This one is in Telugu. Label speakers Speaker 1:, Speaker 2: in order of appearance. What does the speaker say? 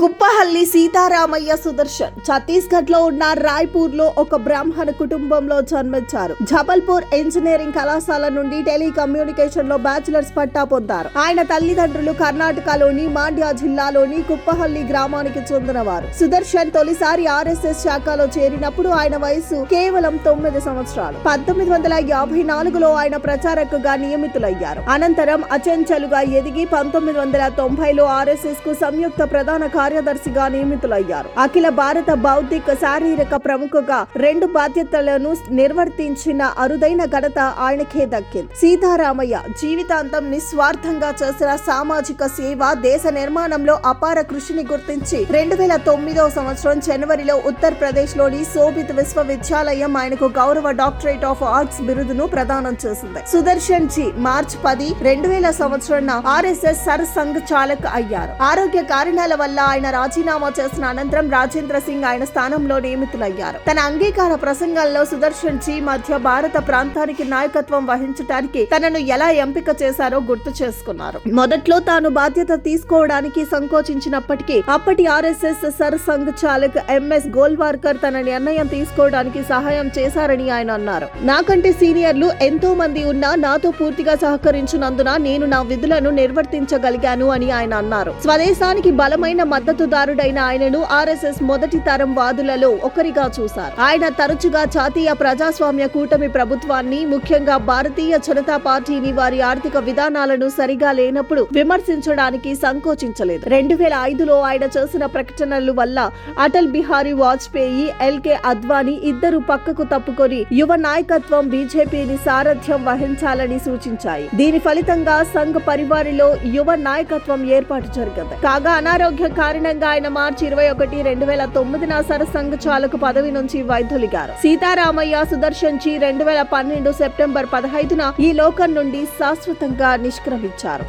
Speaker 1: కుప్పహల్లి సీతారామయ్య సుదర్శన్ ఛత్తీస్గఢ్లో ఉన్న రాయ్పూర్లో ఒక బ్రాహ్మణ కుటుంబంలో జన్మించారు. జబల్పూర్ ఇంజనీరింగ్ కళాశాల నుండి టెలికమ్యూనికేషన్లో బ్యాచిలర్స్ పట్టా పొందారు. ఆయన తల్లిదండ్రులు కర్ణాటకలోని మాండ్యా జిల్లాలోని కుప్పహల్లి గ్రామానికి చెందినవారు. సుదర్శన్ తొలిసారి ఆర్ఎస్ఎస్ శాఖలో చేరినప్పుడు ఆయన వయసు కేవలం తొమ్మిది సంవత్సరాలు. పంతొమ్మిది వందల యాభై నాలుగులో ఆయన ప్రచారకుగా నియమితులయ్యారు. అనంతరం అచంచలుగా ఎదిగి పంతొమ్మిది వందల తొంభైలో ఆర్ఎస్ఎస్కు సంయుక్త ప్రధాన కార్యదర్శిగా నియమితులయ్యారు. అఖిల భారత బౌద్ధిక శారీరక ప్రముఖగా రెండు బాధ్యతలను నిర్వర్తించిన అరుదైన ఘనత ఆయనకే దక్కింది. సీతారామయ్య జీవితాంతం నిస్వార్థంగా చేసిన సామాజిక సేవ దేశ నిర్మాణంలో అపార కృషిని గుర్తించి రెండు వేల తొమ్మిదవ సంవత్సరం జనవరిలో ఉత్తరప్రదేశ్లోని శోభిత్ విశ్వవిద్యాలయం ఆయనకు గౌరవ డాక్టరేట్ ఆఫ్ ఆర్ట్స్ బిరుదును ప్రదానం చేసింది. సుదర్శన్ జీ మార్చ్ పది రెండు వేల సంవత్సరం ఆర్ఎస్ఎస్ సర్ సంఘ్ చాలక్ అయ్యారు. ఆరోగ్య కారణాల వల్ల ఆయన రాజీనామా చేసిన అనంతరం రాజేంద్ర సింగ్ ఆయన స్థానంలో నియమితులయ్యారు. తన అంగీకార ప్రసంగంలో సుదర్శన్ జీ మధ్య భారత ప్రాంతానికి నాయకత్వం వహించడానికి తనను ఎలా ఎంపిక చేశారో గుర్తు చేసుకున్నారు. మొదట్లో తాను బాధ్యత తీసుకోవడానికి సంకోచించినప్పటికీ అప్పటి ఆర్ఎస్ఎస్ సర్ సంఘ్ చాలక్ ఎంఎస్ గోల్వార్కర్ తన నిర్ణయం తీసుకోవడానికి సహాయం చేశారని ఆయన అన్నారు. నాకంటే సీనియర్లు ఎంతో మంది ఉన్నా నాతో పూర్తిగా సహకరించినందున నేను నా విధులను నిర్వర్తించగలిగాను అని ఆయన అన్నారు. స్వదేశానికి బలమైన మద్దతుదారుడైన ఆయనను ఆర్ఎస్ఎస్ మొదటి తరం వాదులలో ఒకరిగా చూశారు. ఆయన తరచుగా జాతీయ ప్రజాస్వామ్య కూటమి ప్రభుత్వాన్ని ముఖ్యంగా భారతీయ జనతా పార్టీని వారి ఆర్థిక విధానాలను సరిగా లేనప్పుడు విమర్శించడానికి సంకోచించలేదు. రెండు వేల ఐదులో ఆయన చేసిన ప్రకటనల వల్ల అటల్ బిహారీ వాజ్పేయి ఎల్కే అద్వానీ ఇద్దరు పక్కకు తప్పుకొని యువ నాయకత్వం బీజేపీని సారథ్యం వహించాలని సూచించాయి. దీని ఫలితంగా సంఘ్ పరివారిలో యువ నాయకత్వం ఏర్పాటు జరిగింది. కాగా అనారోగ్య కారణంగా ఆయన మార్చి ఇరవై ఒకటి రెండు వేల తొమ్మిదిన సరసంఘ చాలక పదవి నుంచి వైదొలిగారు. సీతారామయ్య సుదర్శన్ జీ రెండు వేల పన్నెండు సెప్టెంబర్ పదహైదున ఈ లోకం నుండి శాశ్వతంగా నిష్క్రమించారు.